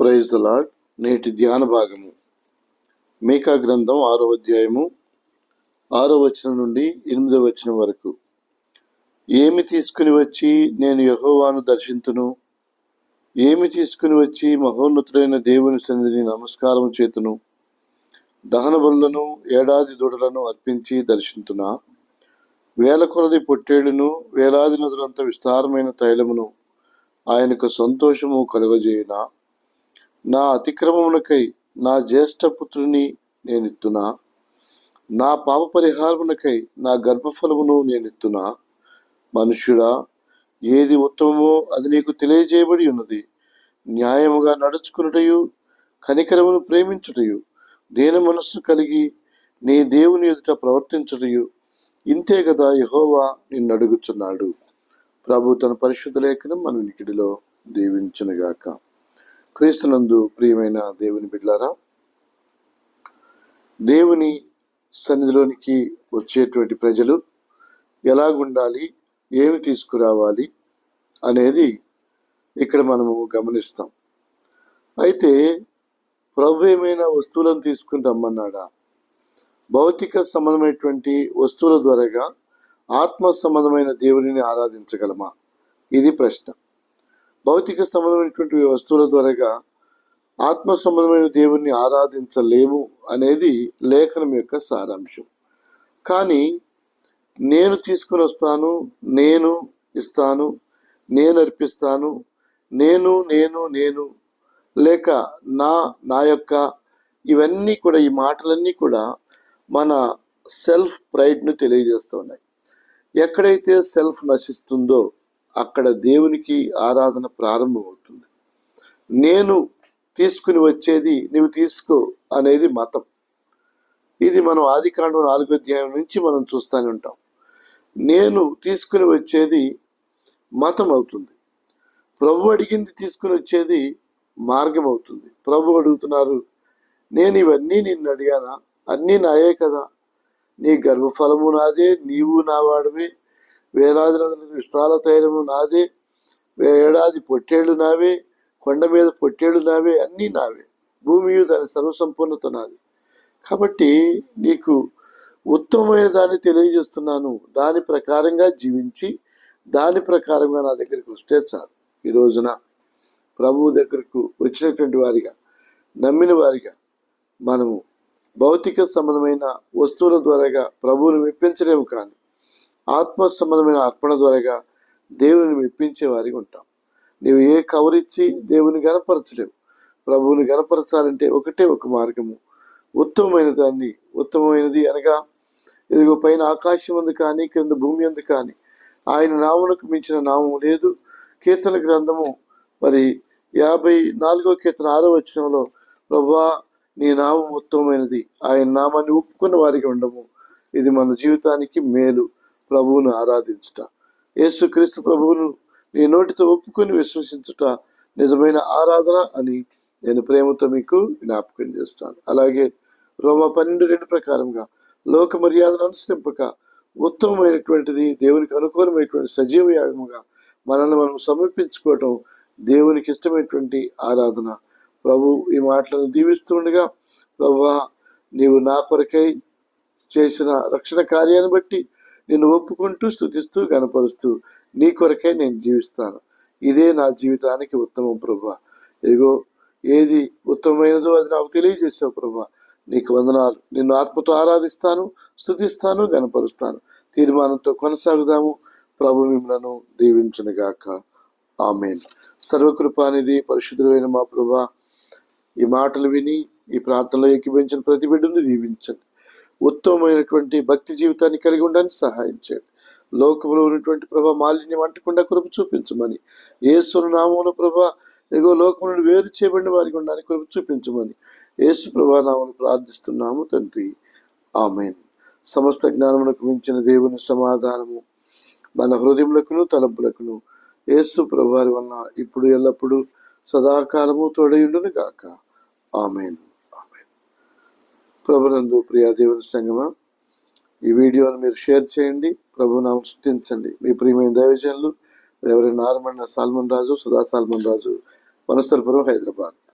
Praise lord నేటి ధ్యాన భాగము. మేకా గ్రంథం ఆరో అధ్యాయము ఆరో వచనం నుండి ఎనిమిదో వచనం వరకు. ఏమి తీసుకుని వచ్చి నేను యహోవాను దర్శింతును? ఏమి తీసుకుని వచ్చి మహోన్నతుడైన దేవుని సన్నిధిని నమస్కారం చేతును? దహన బలులను ఏడాది దూడలను అర్పించి దర్శింతునా? వేల కొలది పొట్టేళ్ళను వేలాది నదులంత విస్తారమైన తైలమును ఆయనకు సంతోషము కలుగజేయునా? నా అతిక్రమమునకై నా జ్యేష్ఠపుత్రుని నేనెత్తునా? నా పాప పరిహారమునకై నా గర్భఫలమును నేనెత్తునా? మనుష్యుడా ఏది ఉత్తమమో అది నీకు తెలియజేయబడి ఉన్నది. న్యాయముగా నడుచుకున్నటయు కనికరమును ప్రేమించుటయు దేని మనస్సు కలిగి నీ దేవుని ఎదుట ప్రవర్తించుటయు ఇంతే కదా యహోవా నిన్ను అడుగుచున్నాడు ప్రభు తన పరిశుద్ధ లేఖనం మన వినికిడిలో దీవించునుగాక. క్రీస్తునందు ప్రియమైన దేవుని బిడ్లారా దేవుని సన్నిధిలోనికి వచ్చేటువంటి ప్రజలు ఎలాగుండాలి ఏమి తీసుకురావాలి అనేది ఇక్కడ మనము గమనిస్తాం. అయితే ప్రభు ఏమైనా వస్తువులను తీసుకుని రమ్మన్నాడా? భౌతిక సంబంధమైనటువంటి వస్తువుల ద్వారాగా ఆత్మ సంబంధమైన దేవునిని ఆరాధించగలమా? ఇది ప్రశ్న. భౌతిక సంబంధమైనటువంటి వస్తువుల ద్వారాగా ఆత్మ సంబంధమైన దేవుణ్ణి ఆరాధించలేము అనేది లేఖనం యొక్క సారాంశం. కానీ నేను తీసుకుని వస్తాను నేను ఇస్తాను నేను అర్పిస్తాను నేను నేను నేను లేక నా నా యొక్క ఇవన్నీ కూడా ఈ మాటలన్నీ కూడా మన సెల్ఫ్ ప్రైడ్ను తెలియజేస్తున్నాయి ఎక్కడైతే సెల్ఫ్ నశిస్తుందో అక్కడ దేవునికి ఆరాధన ప్రారంభమవుతుంది. నేను తీసుకుని వచ్చేది నువ్వు తీసుకో అనేది మతం. ఇది మనం ఆదికాండం నాలుగో అధ్యాయం నుంచి మనం చూస్తూనే ఉంటాం. నేను తీసుకుని వచ్చేది మతం అవుతుంది. ప్రభు అడిగింది తీసుకుని వచ్చేది మార్గం అవుతుంది. ప్రభు అడుగుతున్నారు నేను ఇవన్నీ నిన్ను అడిగానా? అన్నీ నాయే కదా. నీ గర్భఫలము నాదే నీవు నా వాడివే. వేలాది రోజుల విస్తాల తైలము నాదే ఏడాది పొట్టేళ్ళు నావే కొండ మీద పొట్టేళ్ళు నావే అన్నీ నావే. భూమి దాని సర్వసంపూర్ణత నాది. కాబట్టి నీకు ఉత్తమమైన దాన్ని తెలియజేస్తున్నాను. దాని ప్రకారంగా జీవించి దాని ప్రకారంగా నా దగ్గరికి వస్తే చాలు. ఈ రోజున ప్రభువు దగ్గరకు వచ్చినటువంటి వారిగా నమ్మిన వారిగా మనము భౌతిక సంబంధమైన వస్తువుల ద్వారాగా ప్రభువుని మెప్పించలేము కానీ ఆత్మ సంబంధమైన అర్పణ ద్వారాగా దేవుని మెప్పించే వారికి ఉంటాం. నీవు ఏ కవరిచ్చి దేవుని గనపరచలేవు. ప్రభువుని గనపరచాలంటే ఒకటే ఒక మార్గము. ఉత్తమమైన దాన్ని ఉత్తమమైనది అనగా ఇదిగో పైన ఆకాశం ఉంది కానీ కింద భూమి ఉంది కానీ ఆయన నామునకు మించిన నామం లేదు. కీర్తన గ్రంథము మరి యాభై నాలుగో కీర్తన ఆరో వచనంలో ప్రభా నీ నామం ఉత్తమమైనది. ఆయన నామాన్ని ఒప్పుకున్న వారికి ఉండము. ఇది మన జీవితానికి మేలు. ప్రభువును ఆరాధించుట. యేసుక్రీస్తు ప్రభువును నీ నోటితో ఒప్పుకొని విశ్వసించుట నిజమైన ఆరాధన అని నేను ప్రేమతో మీకు జ్ఞాపకం చేస్తాను. అలాగే రోమ పన్నెండు రెండు ప్రకారంగా లోక మర్యాదను అనుసరింపక ఉత్తమమైనటువంటిది దేవునికి అనుకూలమైనటువంటి సజీవ యాగముగా మనల్ని మనం సమర్పించుకోవటం దేవునికి ఇష్టమైనటువంటి ఆరాధన. ప్రభు ఈ మాటలను దీవిస్తుండగా ప్రభు నీవు నా కొరకై చేసిన రక్షణ కార్యాన్ని బట్టి నేను ఒప్పుకుంటూ స్థుతిస్తూ కనపరుస్తూ నీ కొరకే నేను జీవిస్తాను. ఇదే నా జీవితానికి ఉత్తమం ప్రభా. ఇదిగో ఏది ఉత్తమమైనదో అది నాకు తెలియజేసావు ప్రభా. నీకు వందనాలు. నిన్ను ఆత్మతో ఆరాధిస్తాను స్థుతిస్తాను గనపరుస్తాను తీర్మానంతో కొనసాగుదాము. ప్రభు మిమ్మలను దీవించునుగాక. ఆమెన్. సర్వకృపానిధి పరిశుద్ధులైన మా ప్రభా ఈ మాటలు విని ఈ ప్రార్థనలో ఎక్కిపించిన ప్రతి బిడ్డను దీవించండి. ఉత్తమమైనటువంటి భక్తి జీవితాన్ని కలిగి ఉండడానికి సహాయం చేయండి లోకంలో ఉన్నటువంటి ప్రభా మాలిన్యం అంటకుండా కృప చూపించమని. ఏసును నామమున ప్రభా ఎగో లోకం నుండి వేరు చేయబడిన వారికి ఉండడానికి కృప చూపించమని. ఏసు ప్రభా నామను ప్రార్థిస్తున్నాము తండ్రి. ఆమెన్. సమస్త జ్ఞానమునకు మించిన దేవుని సమాధానము మన హృదయములకును తలంపులకును యేసు ప్రభువారి వలన ఇప్పుడు ఎల్లప్పుడూ సదాకాలము తోడయుండును గాక ఆమెన్. ఆమెన్. ప్రభునందు ప్రియా దేవుని సంగమ. ఈ వీడియోను మీరు షేర్ చేయండి ప్రభుని అనుష్ఠించండి మీ ప్రియమైన దైవజనులు ఎవరైనా నారమణ సాల్మన్ రాజు సుధా సాల్మన్ రాజు వనస్థలపురం హైదరాబాద్.